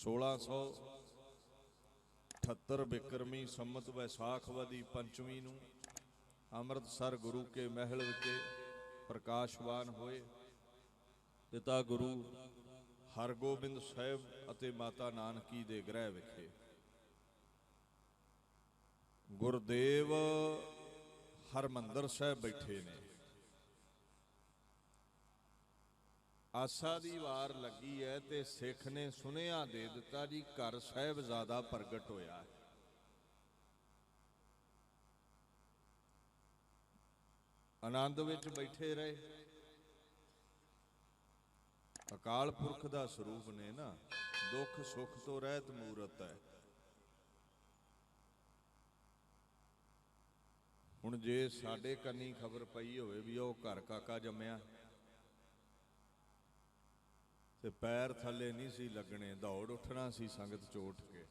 1678 ਬਿਕਰਮੀ ਸੰਮਤ ਵੈਸਾਖਵਦੀ ਪੰਚਮੀ ਨੂੰ ਅੰਮ੍ਰਿਤਸਰ ਗੁਰੂ ਕੇ ਮਹਿਲ ਵਿਖੇ ਪ੍ਰਕਾਸ਼ਵਾਨ ਹੋਏ। ਪਿਤਾ ਗੁਰੂ ਹਰਗੋਬਿੰਦ ਸਾਹਿਬ ਅਤੇ ਮਾਤਾ ਨਾਨਕੀ ਦੇ ਗ੍ਰਹਿ ਵਿਖੇ। ਗੁਰਦੇਵ ਹਰਮੰਦਰ ਸਾਹਿਬ ਬੈਠੇ ਨੇ। ਆਸਾ ਦੀ ਵਾਰ ਲੱਗੀ ਹੈ ਤੇ ਸਿੱਖ ਨੇ ਸੁਨੇਹਾ ਦੇ ਦਿੱਤਾ ਜੀ, ਘਰ ਸਾਹਿਬ ਜ਼ਿਆਦਾ ਪ੍ਰਗਟ ਹੋਇਆ ਹੈ। ਆਨੰਦ ਵਿੱਚ ਬੈਠੇ ਰਹੇ ਅਕਾਲ ਪੁਰਖ ਦਾ ਸਰੂਪ ਨੇ ਨਾ, ਦੁੱਖ ਸੁੱਖ ਤੋਂ ਰਹਿਤ ਮੂਰਤ ਹੈ ਹੁਣ ਜੇ ਸਾਡੇ ਕੰਨੀ ਖਬਰ ਪਈ ਹੋਵੇ ਵੀ ਉਹ ਘਰ ਕਾਕਾ ਜੰਮਿਆ ਤੇ ਪੈਰ ਥੱਲੇ ਨਹੀਂ ਸੀ ਲੱਗਣੇ, ਦੌੜ ਉੱਠਣਾ ਸੀ ਸੰਗਤ ਚੋਂ ਉੱਠ ਕੇ।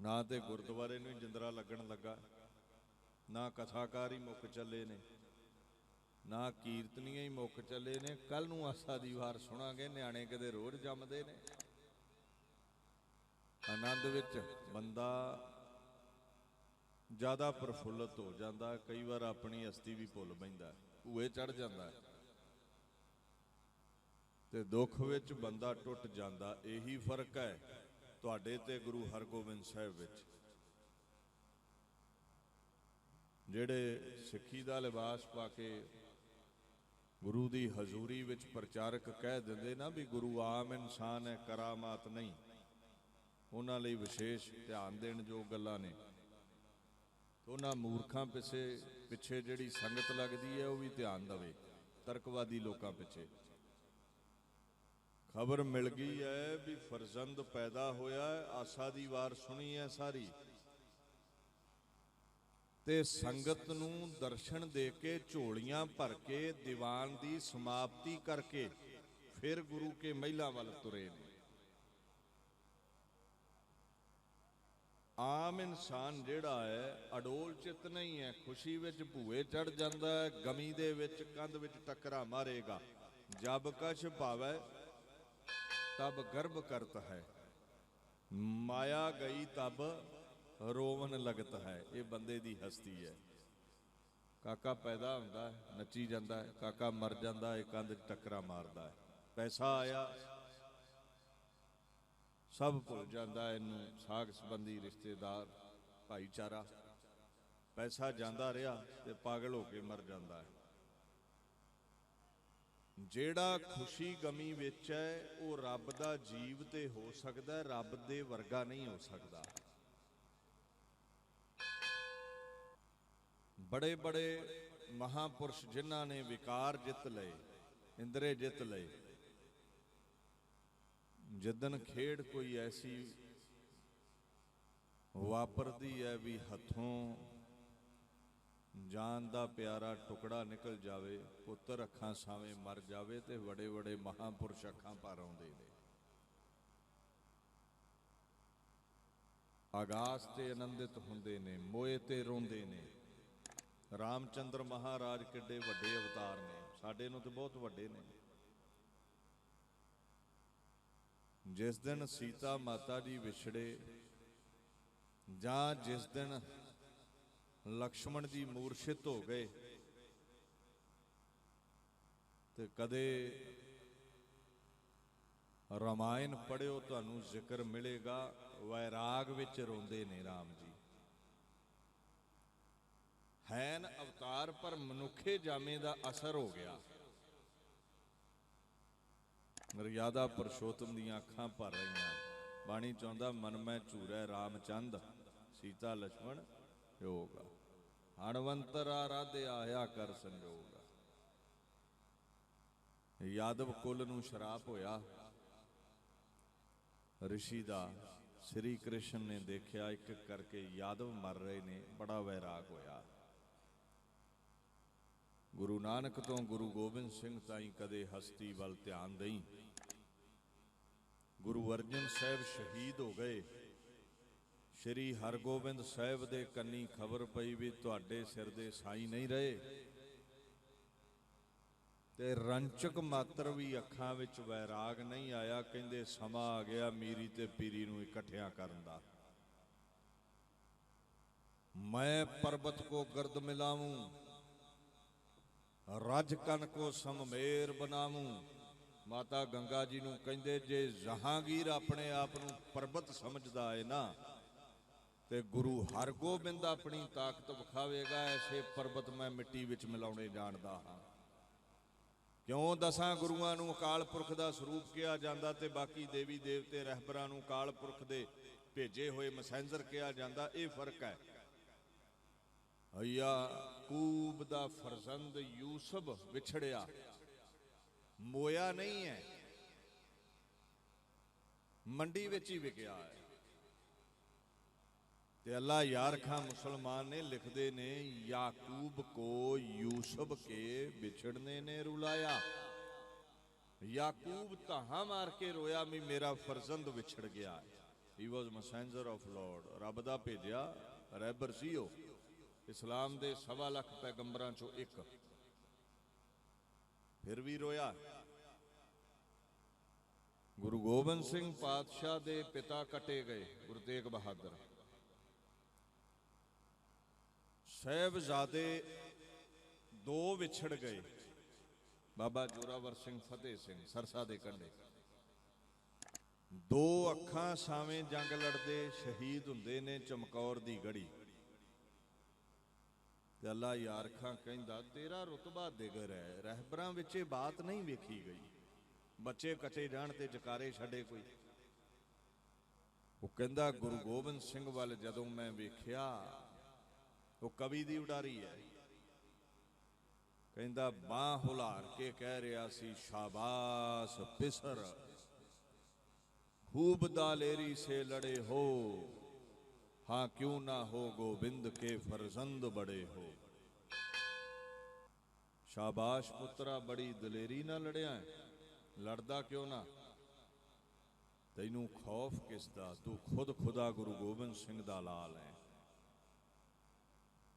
ਨਾ ਤੇ ਗੁਰਦੁਆਰੇ ਨੂੰ ਹੀ ਜਿੰਦਰਾ ਲੱਗਣ ਲੱਗਾ, ਨਾ ਕਥਾਕਾਰ ਹੀ ਮੁੱਕ ਚੱਲੇ ਨੇ, ਨਾ ਕੀਰਤਨੀਆਂ ਹੀ ਮੁੱਕ ਚੱਲੇ ਨੇ। ਕੱਲ ਨੂੰ ਆਸਾ ਦੀ ਵਾਰ ਸੁਣਾਂਗੇ, ਨਿਆਣੇ ਕਦੇ ਰੋਜ਼ ਜੰਮਦੇ ਨੇ। ਆਨੰਦ ਵਿੱਚ ਬੰਦਾ ਜ਼ਿਆਦਾ ਪ੍ਰਫੁੱਲਤ ਹੋ ਜਾਂਦਾ, ਕਈ ਵਾਰ ਆਪਣੀ ਅਸਤੀ ਵੀ ਭੁੱਲ ਪੈਂਦਾ, ਭੂਏ ਚੜ ਜਾਂਦਾ। ਹੈ। ਤੇ ਦੁੱਖ ਵਿੱਚ ਬੰਦਾ ਟੁੱਟ ਜਾਂਦਾ, ਇਹੀ ਫ਼ਰਕ ਹੈ ਤੁਹਾਡੇ ਤੇ ਗੁਰੂ ਹਰਗੋਬਿੰਦ ਸਾਹਿਬ ਵਿੱਚ। ਜਿਹੜੇ ਸਿੱਖੀ ਦਾ ਲਿਬਾਸ ਪਾ ਕੇ ਗੁਰੂ ਦੀ ਹਜ਼ੂਰੀ ਵਿੱਚ ਪ੍ਰਚਾਰਕ ਕਹਿ ਦਿੰਦੇ ਨਾ ਵੀ ਗੁਰੂ ਆਮ ਇਨਸਾਨ ਹੈ, ਕਰਾਮਾਤ ਨਹੀਂ। ਉਹਨਾਂ ਲਈ ਵਿਸ਼ੇਸ਼ ਧਿਆਨ ਦੇਣ ਜੋ ਗੱਲਾਂ ਨੇ। ਉਹਨਾਂ ਮੂਰਖਾਂ ਪਿੱਛੇ ਪਿੱਛੇ ਜਿਹੜੀ ਸੰਗਤ ਲੱਗਦੀ ਹੈ, ਉਹ ਵੀ ਧਿਆਨ ਦੇਵੇ, ਤਰਕਵਾਦੀ ਲੋਕਾਂ ਪਿੱਛੇ। ਖਬਰ ਮਿਲ ਗਈ ਹੈ ਵੀ ਫਰਜ਼ੰਦ ਪੈਦਾ ਹੋਇਆ ਹੈ। ਆਸਾ ਦੀ ਵਾਰ ਸੁਣੀ ਹੈ ਸਾਰੀ। ਤੇ ਸੰਗਤ ਨੂੰ ਦਰਸ਼ਨ ਦੇ ਕੇ ਝੋਲੀਆਂ ਭਰ ਕੇ ਦੀਵਾਨ ਦੀ ਸਮਾਪਤੀ ਕਰਕੇ ਫਿਰ ਗੁਰੂ ਕੇ ਮਹਿਲਾ ਵੱਲ ਤੁਰੇ ਨੇ। ਆਮ ਇਨਸਾਨ ਜਿਹੜਾ ਹੈ, ਅਡੋਲ ਚਿੱਤ ਨਹੀਂ ਹੈ। ਖੁਸ਼ੀ ਵਿੱਚ ਭੂਏ ਚੜ ਜਾਂਦਾ ਹੈ, ਗਮੀ ਦੇ ਵਿੱਚ ਕੰਧ ਵਿੱਚ ਟੱਕਰਾ ਮਾਰੇਗਾ। ਜਬ ਕਛ ਭਾਵੈ ਤਬ ਗਰਭ ਕਰਤ ਹੈ। ਮਾਇਆ ਗਈ ਤਬ ਰੋਵਨ ਲਗਤ ਹੈ। ਇਹ ਬੰਦੇ ਦੀ ਹਸਤੀ ਹੈ। ਕਾਕਾ ਪੈਦਾ ਹੁੰਦਾ ਹੈ, ਨੱਚੀ ਜਾਂਦਾ ਹੈ, ਕਾਕਾ ਮਰ ਜਾਂਦਾ ਹੈ, ਕੰਧ 'ਚ ਟੱਕਰਾ ਮਾਰਦਾ ਹੈ। ਪੈਸਾ ਆਇਆ, ਸਭ ਭੁੱਲ ਜਾਂਦਾ ਹੈ ਇਹਨੂੰ ਸਾਗ ਸੰਬੰਧੀ ਰਿਸ਼ਤੇਦਾਰ, ਭਾਈਚਾਰਾ। ਪੈਸਾ ਜਾਂਦਾ ਰਿਹਾ ਤੇ ਪਾਗਲ ਹੋ ਕੇ ਮਰ ਜਾਂਦਾ ਹੈ। ਜਿਹੜਾ ਖੁਸ਼ੀ ਗਮੀ ਵਿੱਚ ਹੈ, ਉਹ ਰੱਬ ਦਾ ਜੀਵ ਤੇ ਹੋ ਸਕਦਾ ਹੈ, ਰੱਬ ਦੇ ਵਰਗਾ ਨਹੀਂ ਹੋ ਸਕਦਾ। ਬੜੇ ਬੜੇ ਮਹਾਪੁਰਸ਼ ਜਿਨ੍ਹਾਂ ਨੇ ਵਿਕਾਰ ਜਿੱਤ ਲਏ, ਇੰਦਰੇ ਜਿੱਤ ਲਏ ਜਿੱਦਨ ਖੇਡ ਕੋਈ ਐਸੀ ਵਾਪਰਦੀ ਹੈ ਵੀ ਹੱਥੋਂ ਜਾਨ ਦਾ ਪਿਆਰਾ ਟੁਕੜਾ ਨਿਕਲ ਜਾਵੇ ਪੁੱਤਰ ਅੱਖਾਂ ਸਾਵੇਂ ਮਰ ਜਾਵੇ ਤੇ ਬੜੇ ਬੜੇ ਮਹਾਪੁਰਸ਼ ਅੱਖਾਂ ਭਰ ਆਉਂਦੇ ਨੇ। ਆਗਾਸ ਤੇ ਆਨੰਦਿਤ ਹੁੰਦੇ ਨੇ, ਮੋਏ ਤੇ ਰੋਂਦੇ ਨੇ। ਰਾਮਚੰਦਰ ਮਹਾਰਾਜ ਕਿੱਡੇ ਵੱਡੇ ਅਵਤਾਰ ਨੇ, ਸਾਡੇ ਨੂੰ ਤੇ ਬਹੁਤ ਵੱਡੇ ਨੇ। ਜਿਸ ਦਿਨ ਸੀਤਾ ਮਾਤਾ ਜੀ ਵਿਛੜੇ, ਜਾਂ ਜਿਸ ਦਿਨ ਲਕਸ਼ਮਣ ਜੀ ਮੂਰਛਿਤ ਹੋ ਗਏ ਤੇ ਕਦੇ ਰਾਮਾਇਣ ਪੜਿਓ ਤੁਹਾਨੂੰ ਜ਼ਿਕਰ ਮਿਲੇਗਾ, ਵੈਰਾਗ ਵਿੱਚ ਰੋਂਦੇ ਨੇ ਰਾਮ ਜੀ। ਹੈਨ ਅਵਤਾਰ ਪਰ ਮਨੁੱਖੇ ਜਾਮੇ ਦਾ ਅਸਰ ਹੋ ਗਿਆ। ਮਰਿਆਦਾ ਪਰਸ਼ੋਤਮ ਦੀਆਂ ਅੱਖਾਂ ਭਰ ਰਹੀਆਂ। ਬਾਣੀ ਚਾਹੁੰਦਾ, ਮਨ ਮੈਂ ਝੂਰੈ RAM ਚੰਦ ਸੀਤਾ ਲਛਮਣ, ਯੋਗਾ ਹਣਵੰਤਰ ਆਰਾਧਿ ਆਇਆ ਕਰ ਸੰਜੋਗ। ਯਾਦਵ ਕੁਲ ਨੂੰ ਸ਼ਰਾਪ ਹੋਇਆ। ਰਿਸ਼ੀ ਦਾ ਸ੍ਰੀ ਕ੍ਰਿਸ਼ਨ ਨੇ ਦੇਖਿਆ, ਇੱਕ ਇੱਕ ਕਰਕੇ ਯਾਦਵ ਮਰ ਰਹੇ ਨੇ, ਬੜਾ ਵੈਰਾਗ ਹੋਇਆ। ਗੁਰੂ ਨਾਨਕ ਤੋਂ ਗੁਰੂ ਗੋਬਿੰਦ ਸਿੰਘ ਤਾਈਂ ਕਦੇ ਹਸਤੀ ਵੱਲ ਧਿਆਨ ਦੇਈ। ਗੁਰੂ ਅਰਜਨ ਸਾਹਿਬ ਸ਼ਹੀਦ ਹੋ ਗਏ। ਸ਼੍ਰੀ ਹਰਗੋਬਿੰਦ ਸਾਹਿਬ ਦੇ ਕੰਨੀ ਖਬਰ ਪਈ ਵੀ ਤੁਹਾਡੇ ਸਿਰ ਦੇ ਸਾਈ ਨਹੀਂ ਰਹੇ। ਤੇ ਰੰਚਕ ਮਾਤਰ ਵੀ ਅੱਖਾਂ ਵਿੱਚ ਵੈਰਾਗ ਨਹੀਂ ਆਇਆ, ਕਹਿੰਦੇ ਸਮਾਂ ਆ ਗਿਆ ਮੀਰੀ ਤੇ ਪੀਰੀ ਨੂੰ ਇਕੱਠਿਆਂ ਕਰਨ ਦਾ। ਮੈਂ ਪਰਬਤ ਕੋ ਗਰਦ ਮਿਲਾਵੂੰ ਰਜ ਕਨ ਕੋ ਸਮਮੇਰ ਬਣਾਵੂੰ ਮਾਤਾ ਗੰਗਾ ਜੀ ਨੂੰ ਕਹਿੰਦੇ, ਜੇ ਜਹਾਂਗੀਰ ਆਪਣੇ ਆਪ ਨੂੰ ਪਰਬਤ ਸਮਝਦਾ ਹੈ ਨਾ ਤੇ ਗੁਰੂ ਹਰਗੋਬਿੰਦ ਆਪਣੀ ਤਾਕਤ ਵਿਖਾਵੇਗਾ, ਐਸੇ ਪਰਬਤ ਮੈਂ ਮਿੱਟੀ ਵਿੱਚ ਮਿਲਾਉਣੇ ਜਾਣਦਾ ਹਾਂ। ਕਿਉਂ ਦਸਾਂ ਗੁਰੂਆਂ ਨੂੰ ਅਕਾਲ ਪੁਰਖ ਦਾ ਸਰੂਪ ਕਿਹਾ ਜਾਂਦਾ ਤੇ ਬਾਕੀ ਦੇਵੀ ਦੇਵਤੇ ਰਹਿਬਰਾਂ ਨੂੰ ਅਕਾਲ ਪੁਰਖ ਦੇ ਭੇਜੇ ਹੋਏ ਮੈਸੇਂਜਰ ਕਿਹਾ ਜਾਂਦਾ, ਇਹ ਫ਼ਰਕ ਹੈ। ਯਾਕੂਬ ਦਾ ਫਰਜ਼ੰਦ ਯੂਸਫ ਵਿਛੜਿਆ। ਮੋਇਆ ਨਹੀਂ ਹੈ। ਮੰਡੀ ਵਿੱਚ ਹੀ ਵਿਕਿਆ ਹੈ। ਤੇ ਅੱਲਾ ਯਾਰ ਖਾਂ ਮੁਸਲਮਾਨ ਨੇ ਲਿਖਦੇ ਨੇ ਯਾਕੂਬ ਕੋ ਯੂਸਫ ਕੇ ਵਿਛੜਨੇ ਨੇ ਰੁਲਾਇਆ ਯਾਕੂਬ ਤਾਹਾਂ ਮਾਰ ਕੇ ਰੋਇਆ ਵੀ ਮੇਰਾ ਫਰਜ਼ੰਦ ਵਿਛੜ ਗਿਆ ਹੀ ਵਾਸ ਮੈਸੇਂਜਰ ਆਫ ਲਾਰਡ ਰੱਬ ਦਾ ਭੇਜਿਆ ਰਹਿਬਰ ਸੀ ਉਹ ਇਸਲਾਮ ਦੇ ਸਵਾ ਲੱਖ ਪੈਗੰਬਰਾਂ ਚੋਂ ਇੱਕ ਫਿਰ ਵੀ ਰੋਇਆ ਗੁਰੂ ਗੋਬਿੰਦ ਸਿੰਘ ਪਾਤਸ਼ਾਹ ਦੇ ਪਿਤਾ ਕਟੇ ਗਏ ਗੁਰੂ ਤੇਗ ਬਹਾਦਰ ਸਹਿਬਜ਼ਾਦੇ ਦੋ ਵਿਛੜ ਗਏ। ਬਾਬਾ ਜੋਰਾਵਰ ਸਿੰਘ, ਫਤਿਹ ਸਿੰਘ, ਸਰਸਾ ਦੇ ਕੰਢੇ। ਦੋ ਅੱਖਾਂ ਸਾਵੇਂ ਜੰਗ ਲੜਦੇ, ਸ਼ਹੀਦ ਹੁੰਦੇ ਨੇ ਚਮਕੌਰ ਦੀ ਗੜੀ। ਤੇ ਅੱਲਾ ਯਾਰਖਾਂ ਕਹਿੰਦਾ, ਤੇਰਾ ਰਤਬਾ ਦਿਗਰ ਹੈ, ਰਹਿਬਰਾਂ ਵਿੱਚ ਇਹ ਬਾਤ ਨਹੀਂ ਵੇਖੀ ਗਈ। ਬੱਚੇ ਕਚੇ ਜਾਣ ਤੇ ਜਕਾਰੇ ਛੱਡੇ ਕੋਈ। ਉਹ ਕਹਿੰਦਾ, ਗੁਰੂ ਗੋਬਿੰਦ ਸਿੰਘ ਵੱਲ ਜਦੋਂ ਮੈਂ ਵੇਖਿਆ ਉਹ ਕਵੀ ਦੀ ਉਡਾਰੀ ਹੈ। ਕਹਿੰਦਾ, ਬਾਹ ਹੁਲਾਰ ਕੇ ਕਹਿ ਰਿਹਾ ਸੀ, ਸ਼ਾਬਾਸ਼ ਪਿਸਰ ਖੂਬ ਦਾਲੇਰੀ ਸੇ ਲੜੇ ਹੋ। ਹਾਂ, ਕਿਉਂ ਨਾ ਹੋ ਗੋਬਿੰਦ ਕੇ ਫਰਜ਼ੰਦ ਬੜੇ ਹੋ। ਸ਼ਾਬਾਸ਼ ਪੁੱਤਰਾ, ਬੜੀ ਦਲੇਰੀ ਨਾਲ ਲੜਿਆ ਹੈ। ਲੜਦਾ ਕਿਉਂ ਨਾ? ਤੈਨੂੰ ਖੌਫ ਕਿਸ ਦਾ ਤੂੰ ਖੁਦ ਖੁਦਾ ਗੁਰੂ ਗੋਬਿੰਦ ਸਿੰਘ ਦਾ ਲਾਲ ਹੈ।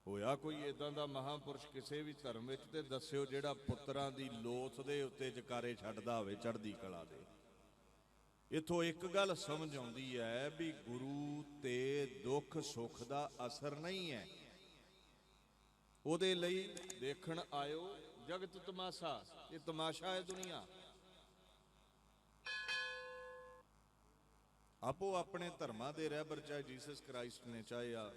ਹੋਇਆ ਕੋਈ ਇਦਾਂ ਦਾ ਮਹਾਪੁਰਸ਼ ਕਿਸੇ ਵੀ ਧਰਮ ਵਿੱਚ ਤੇ ਦੱਸਿਓ ਜਿਹੜਾ ਪੁੱਤਰਾਂ ਦੀ ਲੋਥ ਦੇ ਉੱਤੇ ਜਕਾਰੇ ਛੱਡਦਾ ਹੋਵੇ ਚੜ੍ਹਦੀ ਕਲਾ ਦੇ। ਇਥੋਂ ਇੱਕ ਗੱਲ ਸਮਝ ਆਉਂਦੀ ਹੈ ਵੀ ਗੁਰੂ ਤੇ ਦੁੱਖ ਸੁੱਖ ਦਾ ਅਸਰ ਨਹੀਂ ਹੈ। ਉਹਦੇ ਲਈ ਦੇਖਣ ਆਇਓ, ਜਗਤ ਤਮਾਸ਼ਾ, ਇਹ ਤਮਾਸ਼ਾ ਹੈ ਦੁਨੀਆ। ਆਪੋ ਆਪਣੇ ਧਰਮਾਂ ਦੇ ਰਹਿਬਰ ਚਾਹੇ ਜੀਸਸ ਕ੍ਰਾਈਸਟ ਨੇ, ਚਾਹੇ ਆ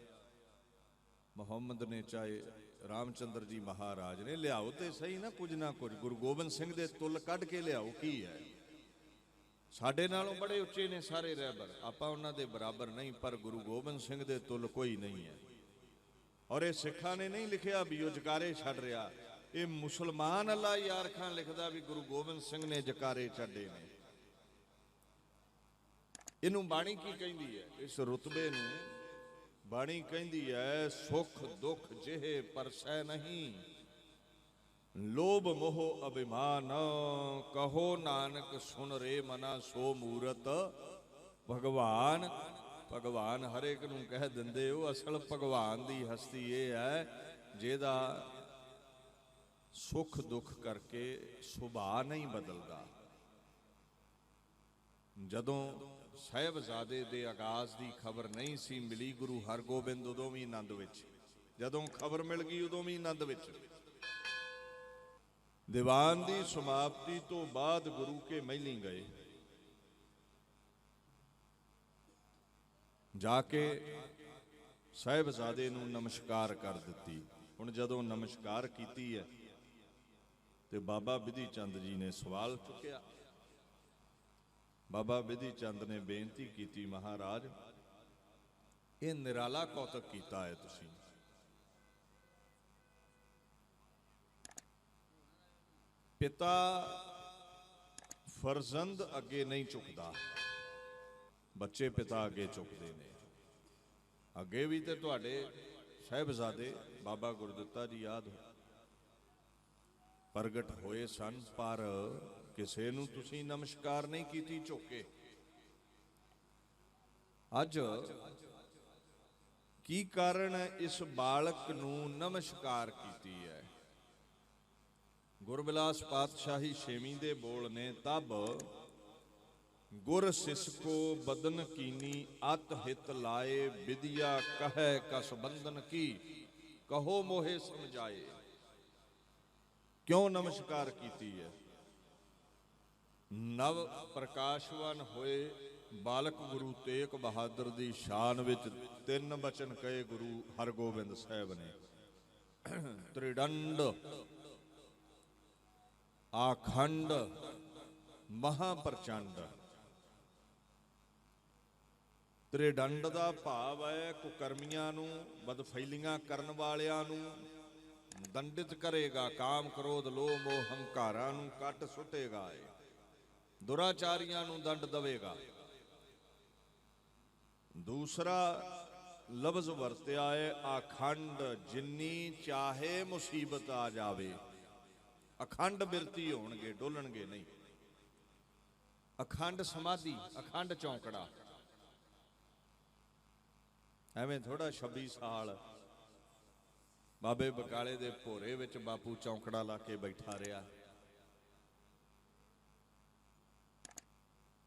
ਮੁਹੰਮਦ ਨੇ ਚਾਹੇ ਰਾਮਚੰਦਰ ਜੀ ਮਹਾਰਾਜ ਨੇ ਲਿਆਓ ਤੇ ਸਹੀ ਨਾ ਕੁਝ ਨਾ ਕੁਝ, ਗੁਰੂ ਗੋਬਿੰਦ ਸਿੰਘ ਦੇ ਤੁਲ ਕੱਢ ਕੇ ਲਿਆਓ, ਕੀ ਹੈ? ਸਾਡੇ ਨਾਲੋਂ ਬੜੇ ਉੱਚੇ ਨੇ ਸਾਰੇ ਰਹਿਬਰ, ਆਪਾਂ ਉਹਨਾਂ ਦੇ ਬਰਾਬਰ ਨਹੀਂ, ਪਰ ਗੁਰੂ ਗੋਬਿੰਦ ਸਿੰਘ ਦੇ ਤੁਲ ਕੋਈ ਨਹੀਂ ਹੈ। ਔਰ ਇਹ ਸਿੱਖਾਂ ਨੇ ਨਹੀਂ ਲਿਖਿਆ ਵੀ ਉਹ ਜਕਾਰੇ ਛੱਡ ਰਿਹਾ। ਇਹ ਮੁਸਲਮਾਨ ਅੱਲਾ ਯਾਰ ਖਾਨ ਲਿਖਦਾ ਵੀ ਗੁਰੂ ਗੋਬਿੰਦ ਸਿੰਘ ਨੇ ਜਕਾਰੇ ਛੱਡੇ ਨੇ। ਇਹਨੂੰ ਬਾਣੀ ਕੀ ਕਹਿੰਦੀ ਹੈ? ਇਸ ਰੁਤਬੇ ਨੂੰ ਬਾਣੀ ਕਹਿੰਦੀ ਹੈ, ਸੁਖ ਦੁੱਖ ਜਿਹੇ ਪਰਸੈ ਨਹੀਂ। ਲੋਭ ਮੋਹ ਅਭਿਮਾਨ, ਕਹੋ ਨਾਨਕ ਸੁਨ ਰੇ ਮਨਾ ਸੋ ਮੂਰਤ। ਭਗਵਾਨ ਭਗਵਾਨ ਹਰੇਕ ਨੂੰ ਕਹਿ ਦਿੰਦੇ ਉਹ ਅਸਲ ਭਗਵਾਨ ਦੀ ਹਸਤੀ ਇਹ ਹੈ, ਜਿਹਦਾ ਸੁਖ ਦੁੱਖ ਕਰਕੇ ਸੁਭਾਅ ਨਹੀਂ ਬਦਲਦਾ। ਜਦੋਂ ਸਹਿਬਜ਼ਾਦੇ ਦੇ ਆਗਾਜ਼ ਦੀ ਖਬਰ ਨਹੀਂ ਸੀ ਮਿਲੀ ਗੁਰੂ ਹਰਗੋਬਿੰਦ ਉਦੋਂ ਵੀ ਆਨੰਦ ਵਿੱਚ। ਜਦੋਂ ਖਬਰ ਮਿਲ ਗਈ ਉਦੋਂ ਵੀ ਆਨੰਦ ਵਿੱਚ। ਦੀਵਾਨ ਦੀ ਸਮਾਪਤੀ ਤੋਂ ਬਾਅਦ ਗੁਰੂ ਕੇ ਮਹਿਲੀ ਗਏ। ਜਾ ਕੇ ਸਾਹਿਬਜ਼ਾਦੇ ਨੂੰ ਨਮਸਕਾਰ ਕਰ ਦਿੱਤੀ। ਹੁਣ ਜਦੋਂ ਨਮਸਕਾਰ ਕੀਤੀ ਹੈ ਤੇ ਬਾਬਾ ਵਿਧੀ ਚੰਦ ਜੀ ਨੇ ਸਵਾਲ ਚੁੱਕਿਆ। ਬਾਬਾ ਵਿਧੀ ਚੰਦ ਨੇ ਬੇਨਤੀ ਕੀਤੀ, ਮਹਾਰਾਜ, ਇਹ ਨਿਰਾਲਾ ਕੌਤਕ ਕੀਤਾ ਹੈ ਤੁਸੀਂ। ਪਿਤਾ ਫਰਜ਼ੰਦ ਅੱਗੇ ਨਹੀਂ ਝੁਕਦਾ। ਬੱਚੇ ਪਿਤਾ ਅੱਗੇ ਝੁਕਦੇ ਨੇ। ਅੱਗੇ ਵੀ ਤੇ ਤੁਹਾਡੇ ਸਹਿਬਜ਼ਾਦੇ ਬਾਬਾ ਗੁਰਦਿੱਤਾ ਜੀ ਯਾਦ ਪ੍ਰਗਟ ਹੋਏ ਸਨ, ਪਰ ਕਿਸੇ ਨੂੰ ਤੁਸੀਂ ਨਮਸਕਾਰ ਨਹੀਂ ਕੀਤੀ ਝੁਕੇ ਅੱਜ ਕੀ ਕਾਰਨ ਇਸ ਬਾਲਕ ਨੂੰ ਨਮਸਕਾਰ ਕੀਤੀ ਹੈ? ਗੁਰਬਿਲਾਸ ਪਾਤਸ਼ਾਹੀ ਛੇਵੀਂ ਦੇ ਬੋਲ ਨੇ, ਤਬ ਗੁਰ ਸਿਸਕੋ ਬਦਨ ਕੀਨੀ, ਅਤ ਹਿਤ ਲਾਏ ਵਿਦਿਆ ਕਹੈ ਕਸ ਬੰਧਨ ਕੀ, ਕਹੋ ਮੋਹੇ ਸਮਝਾਏ। ਕਿਉਂ ਨਮਸਕਾਰ ਕੀਤੀ ਹੈ? ਨਵ ਪ੍ਰਕਾਸ਼ਵਾਨ ਹੋਏ ਬਾਲਕ ਗੁਰੂ ਤੇਗ ਬਹਾਦਰ ਦੀ ਸ਼ਾਨ ਵਿੱਚ ਤਿੰਨ ਬਚਨ ਕਹੇ ਗੁਰੂ ਹਰਗੋਬਿੰਦ ਸਾਹਿਬ ਨੇ। ਤ੍ਰਿਡੰਡ, ਆਖੰਡ, ਮਹਾਪ੍ਰਚੰਡ। ਤ੍ਰਿਡੰਡ ਦਾ ਭਾਵ ਹੈ ਕੁਕਰਮੀਆਂ ਨੂੰ ਬਦਫੈਲੀਆਂ ਕਰਨ ਵਾਲਿਆਂ ਨੂੰ, ਦੰਡਿਤ ਕਰੇਗਾ, ਕਾਮ ਕ੍ਰੋਧ, ਲੋਭ ਮੋਹ ਹੰਕਾਰਾਂ ਨੂੰ ਕੱਟ ਸੁੱਟੇਗਾ ਏ। ਦੁਰਾਚਾਰੀਆਂ ਨੂੰ ਦੰਡ ਦੇਵੇਗਾ। ਦੂਸਰਾ ਲਫ਼ਜ਼ ਵਰਤਿਆ ਹੈ ਆਖੰਡ ਜਿੰਨੀ ਚਾਹੇ ਮੁਸੀਬਤ ਆ ਜਾਵੇ। ਅਖੰਡ ਬਿਰਤੀ ਹੋਣਗੇ, ਡੋਲਣਗੇ ਨਹੀਂ। ਅਖੰਡ ਸਮਾਧੀ, ਅਖੰਡ ਚੌਂਕੜਾ। ਐਵੇਂ ਥੋੜਾ 26 ਸਾਲ ਬਾਬੇ ਬਕਾਲੇ ਦੇ ਭੋਰੇ ਵਿੱਚ ਬਾਪੂ ਚੌਂਕੜਾ ਲਾ ਕੇ ਬੈਠਾ ਰਿਹਾ।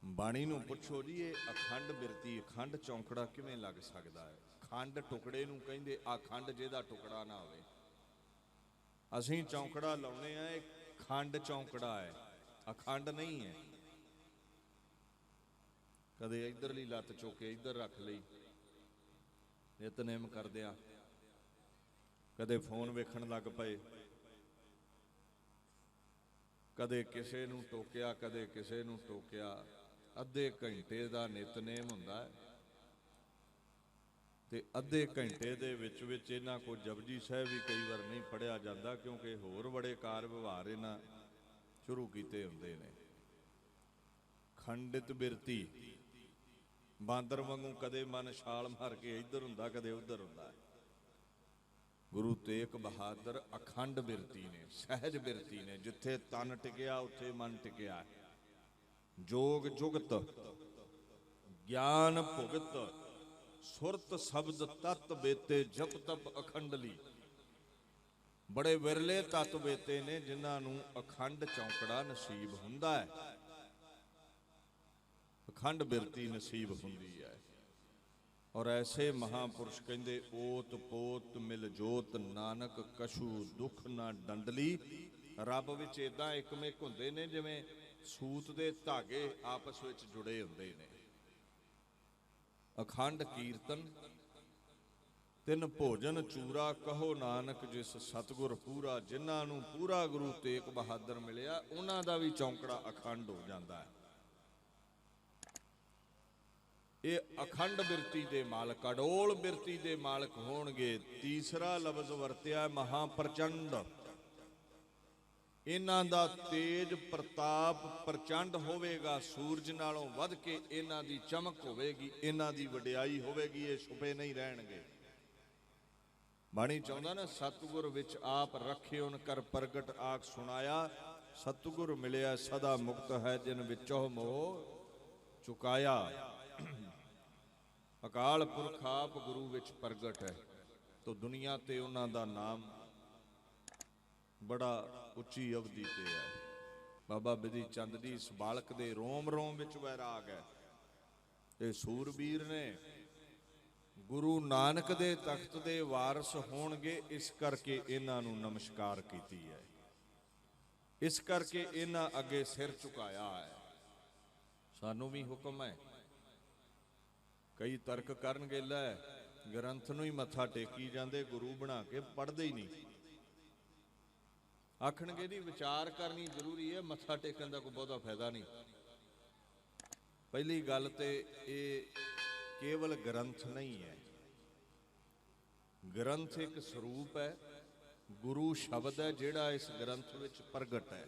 ਬਾਣੀ ਨੂੰ ਪੁੱਛੋ ਜੀ, ਇਹ ਅਖੰਡ ਬਿਰਤੀ, ਅਖੰਡ ਚੌਂਕੜਾ ਕਿਵੇਂ ਲੱਗ ਸਕਦਾ ਹੈ? ਖੰਡ ਟੁਕੜੇ ਨੂੰ ਕਹਿੰਦੇ ਅਖੰਡ ਜਿਹਦਾ ਟੁਕੜਾ ਨਾ ਹੋਵੇ। ਅਸੀਂ ਚੌਂਕੜਾ ਲਾਉਨੇ ਆ, ਇਹ ਖੰਡ ਚੌਂਕੜਾ ਹੈ, ਅਖੰਡ ਨਹੀਂ ਹੈ। ਕਦੇ ਇਧਰਲੀ ਲੱਤ ਚੁੱਕ ਕੇ ਇਧਰ ਰੱਖ ਲਈ, ਨਿਤਨੇਮ ਕਰਦਿਆਂ ਕਦੇ ਫੋਨ ਵੇਖਣ ਲੱਗ ਪਏ। ਕਦੇ ਕਿਸੇ ਨੂੰ ਟੋਕਿਆ, ਕਦੇ ਕਿਸੇ ਨੂੰ ਟੋਕਿਆ। ਅੱਧੇ ਘੰਟੇ ਦਾ ਨਿਤਨੇਮ ਹੁੰਦਾ ਹੈ। ਤੇ ਅੱਧੇ ਘੰਟੇ ਦੇ ਵਿੱਚ ਵਿੱਚ ਇਹਨਾਂ ਕੋ ਜਪਜੀ ਸਾਹਿਬ ਵੀ ਕਈ ਵਾਰ ਨਹੀਂ ਪੜਿਆ ਜਾਂਦਾ ਕਿਉਂਕਿ ਹੋਰ ਬੜੇ ਕਾਰ ਵਿਵਹਾਰ ਇਹਨਾਂ ਸ਼ੁਰੂ ਕੀਤੇ ਹੁੰਦੇ ਨੇ। ਖੰਡਿਤ ਬਿਰਤੀ, ਬਾਂਦਰ ਵਾਂਗੂ ਕਦੇ ਮਨ ਛਾਲ ਮਾਰ ਕੇ ਇੱਧਰ ਹੁੰਦਾ, ਕਦੇ ਉੱਧਰ ਹੁੰਦਾ ਗੁਰੂ ਤੇਗ ਬਹਾਦਰ ਅਖੰਡ ਬਿਰਤੀ ਨੇ, ਸਹਿਜ ਬਿਰਤੀ ਨੇ, ਜਿੱਥੇ ਤਨ ਟਿਕਿਆ, ਉੱਥੇ ਮਨ ਟਿਕਿਆ ਜੋਗ ਜੁਗਤ, ਗਿਆਨ ਭੁਗਤ, ਸੁਰਤ ਸ਼ਬਦ ਤਤ ਬੇਤੇ ਜਪ ਤਪ ਅਖੰਡਲੀ ਬੜੇ ਵਿਰਲੇ ਤਤ ਬੇਤੇ ਨੇ, ਜਿਨ੍ਹਾਂ ਨੂੰ ਅਖੰਡ ਚੌਂਕੜਾ ਨਸੀਬ ਹੁੰਦਾ ਹੈ। ਅਖੰਡ ਬਿਰਤੀ ਨਸੀਬ ਹੁੰਦੀ ਹੈ। ਔਰ ਐਸੇ ਮਹਾਪੁਰਸ਼ ਕਹਿੰਦੇ, ਓਤ ਪੋਤ ਮਿਲ ਜੋਤ ਨਾਨਕ ਕਸ਼ੂ ਦੁਖ ਨਾ ਡੰਡਲੀ। ਰੱਬ ਵਿੱਚ ਇਦਾਂ ਇੱਕਮਿਕ ਹੁੰਦੇ ਨੇ, ਜਿਵੇਂ ਸੂਤ ਦੇ ਧਾਗੇ ਆਪਸ ਵਿੱਚ ਜੁੜੇ ਹੁੰਦੇ ਨੇ। ਅਖੰਡ ਕੀਰਤਨ, ਤਿੰਨ ਭੋਜਨ ਚੂਰਾ ਕਹੋ ਨਾਨਕ ਜਿਸ ਸਤਗੁਰ ਪੂਰਾ, ਜਿਨ੍ਹਾਂ ਨੂੰ ਪੂਰਾ ਗੁਰੂ ਤੇਗ ਬਹਾਦਰ ਮਿਲਿਆ, ਉਹਨਾਂ ਦਾ ਵੀ ਚੌਂਕੜਾ ਅਖੰਡ ਹੋ ਜਾਂਦਾ ਹੈ। ਇਹ ਅਖੰਡ ਬਿਰਤੀ ਦੇ ਮਾਲਕ, ਅਡੋਲ ਬਿਰਤੀ ਦੇ ਮਾਲਕ ਹੋਣਗੇ। ਤੀਸਰਾ ਲਫ਼ਜ਼ ਵਰਤਿਆ ਮਹਾ ਪ੍ਰਚੰਡ ਇਹਨਾਂ ਦਾ ਤੇਜ ਪ੍ਰਤਾਪ ਪ੍ਰਚੰਡ ਹੋਵੇਗਾ, ਸੂਰਜ ਨਾਲੋਂ ਵੱਧ ਕੇ ਇਹਨਾਂ ਦੀ ਚਮਕ ਹੋਵੇਗੀ, ਇਹਨਾਂ ਦੀ ਵਡਿਆਈ ਹੋਵੇਗੀ, ਇਹ ਛੁਪੇ ਨਹੀਂ ਰਹਿਣਗੇ। ਬਾਣੀ ਚਾਹੁੰਦਾ ਨਾ, ਸਤਿਗੁਰ ਵਿੱਚ ਆਪ ਰੱਖਿਓਨ ਕਰ ਪ੍ਰਗਟ ਆਖ ਸੁਣਾਇਆ, ਸਤਿਗੁਰ ਮਿਲਿਆ ਸਦਾ ਮੁਕਤ ਹੈ ਜਿਨ ਵਿੱਚੋਂ ਮੋਹ ਚੁਕਾਇਆ। ਅਕਾਲ ਪੁਰਖ ਆਪ ਗੁਰੂ ਵਿੱਚ ਪ੍ਰਗਟ ਹੈ, ਤੋ ਦੁਨੀਆ ਤੇ ਉਹਨਾਂ ਦਾ ਨਾਮ ਬੜਾ ਉੱਚੀ ਅਵਧੀ ਤੇ ਹੈ। ਬਾਬਾ ਬਿਧੀ ਚੰਦ ਜੀ ਇਸ ਬਾਲਕ ਦੇ ਰੋਮ ਰੋਮ ਵਿੱਚ ਵੈਰਾਗ ਹੈ। ਇਹ ਸੂਰਬੀਰ ਨੇ ਗੁਰੂ ਨਾਨਕ ਦੇ ਤਖਤ ਦੇ ਵਾਰਿਸ ਹੋਣਗੇ, ਇਸ ਕਰਕੇ ਇਹਨਾਂ ਨੂੰ ਨਮਸਕਾਰ ਕੀਤੀ ਹੈ। ਇਸ ਕਰਕੇ ਇਹਨਾਂ ਅੱਗੇ ਸਿਰ ਝੁਕਾਇਆ ਹੈ। ਸਾਨੂੰ ਵੀ ਹੁਕਮ ਹੈ। ਕਈ ਤਰਕ ਕਰਨਗੇ, ਲੈ ਗ੍ਰੰਥ ਨੂੰ ਹੀ ਮੱਥਾ ਟੇਕੀ ਜਾਂਦੇ, ਗੁਰੂ ਬਣਾ ਕੇ ਪੜਦੇ ਹੀ ਨਹੀਂ। ਆਖਣਗੇ ਨਹੀਂ ਵਿਚਾਰ ਕਰਨੀ ਜ਼ਰੂਰੀ ਹੈ, ਮੱਥਾ ਟੇਕਣ ਦਾ ਕੋਈ ਬਹੁਤਾ ਫਾਇਦਾ ਨਹੀਂ। ਪਹਿਲੀ ਗੱਲ ਤੇ ਇਹ ਕੇਵਲ ਗ੍ਰੰਥ ਨਹੀਂ ਹੈ। ਗ੍ਰੰਥ ਇੱਕ ਸਰੂਪ ਹੈ, ਗੁਰੂ ਸ਼ਬਦ ਹੈ, ਜਿਹੜਾ ਇਸ ਗ੍ਰੰਥ ਵਿੱਚ ਪ੍ਰਗਟ ਹੈ।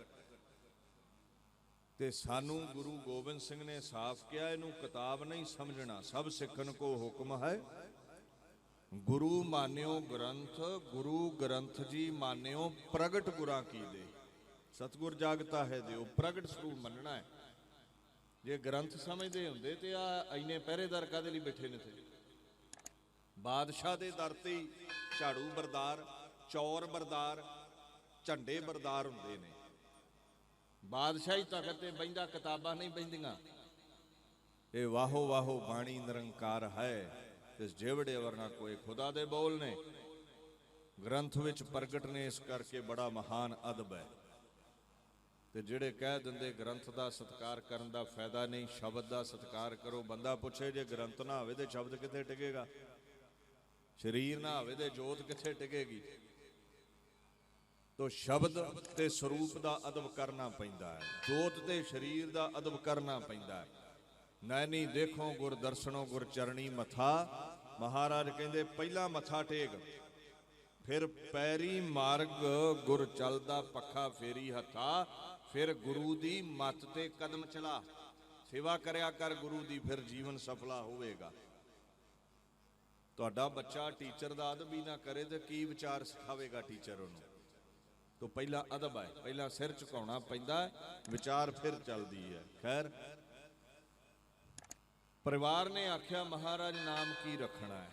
ਤੇ ਸਾਨੂੰ ਗੁਰੂ ਗੋਬਿੰਦ ਸਿੰਘ ਨੇ ਸਾਫ਼ ਕਿਹਾ, ਇਹਨੂੰ ਕਿਤਾਬ ਨਹੀਂ ਸਮਝਣਾ, ਸਭ ਸਿੱਖਣ ਕੋ ਹੁਕਮ ਹੈ। ਗੁਰੂ ਮਾਨਿਓ ਗ੍ਰੰਥ, ਗੁਰੂ ਗ੍ਰੰਥ ਜੀ ਮਾਨਿਓ, ਪ੍ਰਗਟ ਗੁਰਾਂ ਕੀ ਦੇ। ਸਤਗੁਰ ਜਾਗਤਾ ਹੈ ਦਿਓ, ਪ੍ਰਗਟ ਸਰੂਪ ਮੰਨਣਾ ਹੈ। ਜੇ ਗ੍ਰੰਥ ਸਮਝਦੇ ਹੁੰਦੇ ਤੇ ਆ ਇੰਨੇ ਪਹਿਰੇਦਾਰ ਕਾਦੇ ਲਈ ਬੈਠੇ ਨੇ ਤੇ ਬਾਦਸ਼ਾਹ ਦੇ ਦਰ ਤੇ ਝਾੜੂ ਬਰਦਾਰ, ਚੌਰ ਬਰਦਾਰ, ਝੰਡੇ ਬਰਦਾਰ ਹੁੰਦੇ ਨੇ। ਬਾਦਸ਼ਾਹੀ ਤਖਤ ਤੇ ਬੈਂਦਾ ਕਿਤਾਬਾਂ ਨਹੀਂ ਬੈਂਦੀਆਂ ਇਹ ਵਾਹੋ ਵਾਹੋ ਬਾਣੀ ਨਿਰੰਕਾਰ ਹੈ। ਤਿਸ ਜਿਵੜੇ ਵਰਨਾ ਕੋਈ ਖੁਦਾ ਦੇ ਬੋਲ ਨੇ? ਗ੍ਰੰਥ ਵਿੱਚ ਪ੍ਰਗਟ ਨੇ ਇਸ ਕਰਕੇ ਬੜਾ ਮਹਾਨ ਅਦਬ ਹੈ। ਤੇ ਜਿਹੜੇ ਕਹਿ ਦਿੰਦੇ ਗ੍ਰੰਥ ਦਾ ਸਤਿਕਾਰ ਕਰਨ ਦਾ ਫਾਇਦਾ ਨਹੀਂ, ਸ਼ਬਦ ਦਾ ਸਤਿਕਾਰ ਕਰੋ, ਬੰਦਾ ਪੁੱਛੇ ਜੇ ਗ੍ਰੰਥ ਨਾ ਹੋਵੇ ਤੇ ਸ਼ਬਦ ਕਿੱਥੇ ਟਿਕੇਗਾ? ਸਰੀਰ ਨਾ ਹੋਵੇ ਤੇ ਜੋਤ ਕਿੱਥੇ ਟਿਕੇਗੀ? ਤੋ ਸ਼ਬਦ ਤੇ ਸਰੂਪ ਦਾ ਅਦਬ ਕਰਨਾ ਪੈਂਦਾ ਹੈ। ਜੋਤ ਤੇ ਸਰੀਰ ਦਾ ਅਦਬ ਕਰਨਾ ਪੈਂਦਾ ਹੈ। ਨੈਣੀ ਦੇਖੋ ਗੁਰ ਦਰਸ਼ਨੋ ਗੁਰ ਚਰਣੀ ਮਥਾ ਮਹਾਰਾਜ ਕਹਿੰਦੇ, ਪਹਿਲਾ ਮੱਥਾ ਟੇਕ, ਫਿਰ ਪੈਰੀ ਮਾਰਗ, ਗੁਰ ਚੱਲਦਾ ਪੱਖਾ ਫੇਰੀ ਹੱਥਾ, ਫਿਰ ਗੁਰੂ ਦੀ ਮੱਤ ਤੇ ਕਦਮ ਚਲਾ। ਸੇਵਾ ਕਰਿਆ ਕਰ ਗੁਰੂ ਦੀ, ਫਿਰ ਜੀਵਨ ਸਫਲਾ ਹੋਵੇਗਾ। ਤੁਹਾਡਾ ਬੱਚਾ ਟੀਚਰ ਦਾ ਅਦਬ ਹੀ ਨਾ ਕਰੇ ਤੇ ਕੀ ਵਿਚਾਰ ਸਿਖਾਵੇਗਾ ਟੀਚਰ ਉਹਨੂੰ? ਤੋਂ ਪਹਿਲਾ ਅਦਬ ਹੈ, ਪਹਿਲਾਂ ਸਿਰ ਝੁਕਾਉਣਾ ਪੈਂਦਾ, ਵਿਚਾਰ ਫਿਰ ਚੱਲਦੀ ਹੈ। ਖੈਰ ਪਰਿਵਾਰ ਨੇ ਆਖਿਆ, ਮਹਾਰਾਜ, ਨਾਮ ਕੀ ਰੱਖਣਾ ਹੈ?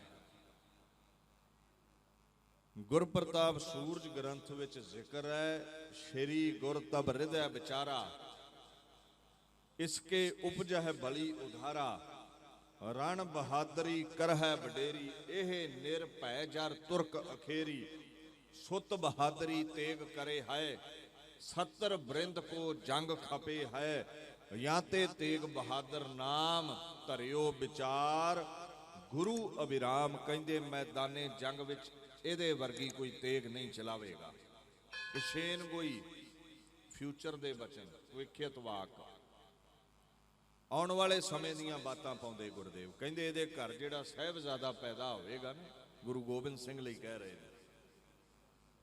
ਗੁਰ ਸੂਰਜ ਗ੍ਰੰਥ ਵਿੱਚ ਜ਼ਿਕਰ ਹੈ, ਸ਼੍ਰੀ ਗੁਰ ਤਬ ਹਿਰਦੈ ਵਿਚਾਰਾ, ਇਸਕੇ ਉਪਜਹਿ ਬਲੀ ਉਧਾਰਾ, ਰਣ ਬਹਾਦਰੀ ਕਰਹਿ ਵਡੇਰੀ, ਇਹ ਨਿਰਭੈ ਜਰ ਤੁਰਕ ਅਖੇਰੀ, ਸੁਤ ਬਹਾਦਰੀ ਤੇਗ ਕਰੇ ਹੈ, ਸਤਰ ਬ੍ਰਿੰਦ ਕੋ ਜੰਗ ਖਪੇ ਹੈ ਜਾਂ ਤੇਗ ਬਹਾਦਰ ਨਾਮ ਧਰਿਓ ਵਿਚਾਰ। ਗੁਰੂ ਅਭਿਰਾਮ ਕਹਿੰਦੇ, ਮੈਦਾਨੇ ਜੰਗ ਵਿੱਚ ਇਹਦੇ ਵਰਗੀ ਕੋਈ ਤੇਗ ਨਹੀਂ ਚਲਾਵੇਗਾ। ਇਸ਼ੇਨ ਕੋਈ ਫਿਊਚਰ ਦੇ ਬਚਨ, ਵਿਖਿਅਤ ਵਾਕ। ਆਉਣ ਵਾਲੇ ਸਮੇਂ ਦੀਆਂ ਬਾਤਾਂ ਪਾਉਂਦੇ ਗੁਰਦੇਵ। ਕਹਿੰਦੇ, ਇਹਦੇ ਘਰ ਜਿਹੜਾ ਸਹਿਬਜ਼ਾਦਾ ਪੈਦਾ ਹੋਵੇਗਾ ਨਾ, ਗੁਰੂ ਗੋਬਿੰਦ ਸਿੰਘ ਲਈ ਕਹਿ ਰਹੇ ਨੇ,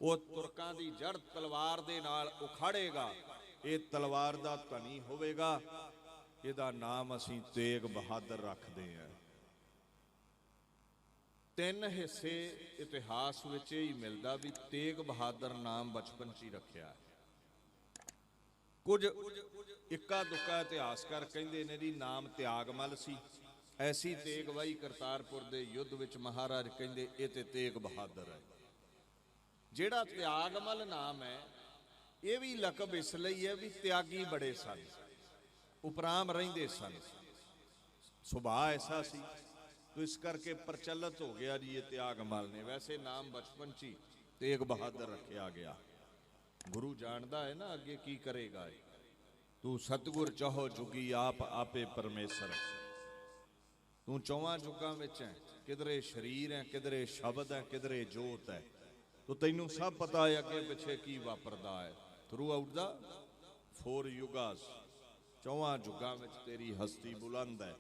ਉਹ ਤੁਰਕਾਂ ਦੀ ਜੜ ਤਲਵਾਰ ਦੇ ਨਾਲ ਉਖਾੜੇਗਾ ਇਹ ਤਲਵਾਰ ਦਾ ਧਨੀ ਹੋਵੇਗਾ, ਇਹਦਾ ਨਾਮ ਅਸੀਂ ਤੇਗ ਬਹਾਦਰ ਰੱਖਦੇ ਹਾਂ। ਤਿੰਨ ਹਿੱਸੇ ਇਤਿਹਾਸ ਵਿੱਚ ਇਹ ਹੀ ਮਿਲਦਾ ਵੀ ਤੇਗ ਬਹਾਦਰ ਨਾਮ ਬਚਪਨ 'ਚ ਹੀ ਰੱਖਿਆ। ਕੁਝ ਇੱਕਾ ਦੁੱਕਾ ਇਤਿਹਾਸਕਾਰ ਕਹਿੰਦੇ ਨੇ ਜੀ, ਨਾਮ ਤਿਆਗਮਲ ਸੀ। ਐਸੀ ਤੇਗ ਵਾਈ ਕਰਤਾਰਪੁਰ ਦੇ ਯੁੱਧ ਵਿੱਚ ਮਹਾਰਾਜ ਕਹਿੰਦੇ, ਇਹ ਤੇ ਤੇਗ ਬਹਾਦਰ ਹੈ। ਜਿਹੜਾ ਤਿਆਗਮਲ ਨਾਮ ਹੈ ਇਹ ਵੀ ਲਕਬ ਇਸ ਲਈ ਹੈ ਵੀ ਤਿਆਗੀ ਬੜੇ ਸਨ, ਉਪਰਾਮ ਰਹਿੰਦੇ ਸਨ। ਸੁਭਾਅ ਐਸਾ ਸੀ, ਤੋ ਇਸ ਕਰਕੇ ਪ੍ਰਚਲਿਤ ਹੋ ਗਿਆ ਜੀ ਇਹ ਤਿਆਗਮਲ ਨੇ। ਵੈਸੇ ਨਾਮ ਬਚਪਨ ਚ ਹੀ ਤੇਗ ਬਹਾਦਰ ਰੱਖਿਆ ਗਿਆ। ਗੁਰੂ ਜਾਣਦਾ ਹੈ ਨਾ ਅੱਗੇ ਕੀ ਕਰੇਗਾ ਇਹ। ਤੂੰ ਸਤਿਗੁਰ ਚਾਹੋ ਜੁਗੀ ਆਪ ਆਪੇ ਪਰਮੇਸ਼ਰ। ਤੂੰ ਚੌਵਾਂ ਜੁਗਾਂ ਵਿੱਚ ਹੈ, ਕਿਧਰੇ ਸ਼ਰੀਰ ਹੈ, ਕਿਧਰੇ ਸ਼ਬਦ ਹੈ, ਕਿਧਰੇ ਜੋਤ ਹੈ। ਤੋ ਤੈਨੂੰ ਸਭ ਪਤਾ ਹੈ ਅੱਗੇ ਪਿੱਛੇ ਕੀ ਵਾਪਰਦਾ ਹੈ। ਥਰੂ ਆਊਟ ਦਾ ਫੋਰ ਯੁਗਾਸ ਚੌਵਾਂ ਜੁਗਾਂ ਵਿੱਚ ਤੇਰੀ ਹਸਤੀ ਬੁਲੰਦ ਹੈ